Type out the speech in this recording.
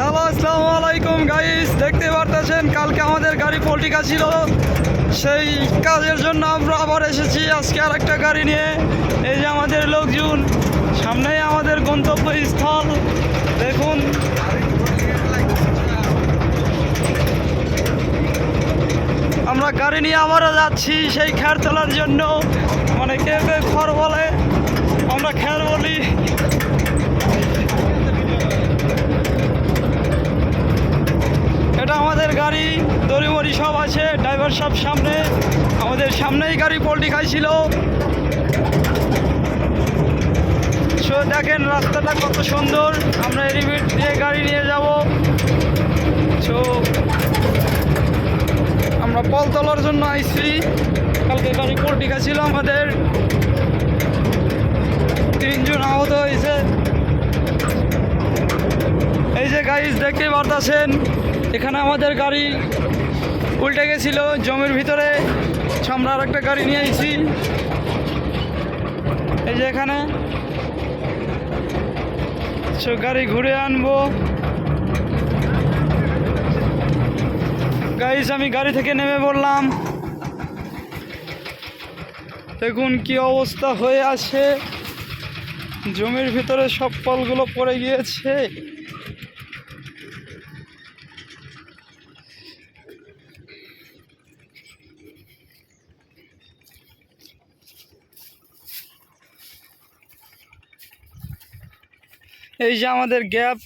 Hello, আসসালামু আলাইকুম guys দেখতে পারতেছেন, কালকে আমাদের গাড়ি পল্টিকা ছিল। সেই কাজের জন্য আমরা আবার এসেছি। আজকে আর একটা গাড়ি নিয়ে। এই যে আমাদের লোকজন, সামনেই আমাদের গন্তব্যস্থল। দেখুন। আমরা গাড়ি নিয়ে আবারও যাচ্ছি সেই খ্যার তোলার জন্য। মানে কে কে খড় বলে আমরা খ্যার বলি এটা আমাদের গাড়ি দড়িমড়ি সব আছে ড্রাইভার সব সামনে। আমাদের সামনেই গাড়ি পল্টি খাইছিল। দেখেন রাস্তাটা কত সুন্দর, আমরা এরিমিট দিয়ে গাড়ি নিয়ে যাব। সো আমরা পল তোলার জন্য আইছি। কালকে গাড়ি পল্টি খাইছিল আমাদের। তিনজন আহত হয়েছে। এই যে গাড়ি দেখতেই পারতেছেন, এখানে আমাদের গাড়ি উল্টে গেছিল জমির ভিতরে। আমরা একটা গাড়ি নিয়ে আইছি। এই যে এখানে। গাড়ি ঘুরে আনব। গাইজ আমি গাড়ি থেকে নেমে পড়লাম। দেখুন কি অবস্থা হয়ে আছে। জমির ভিতরে সব ফলগুলো পড়ে গিয়েছে। এই যে আমাদের গ্যাপ।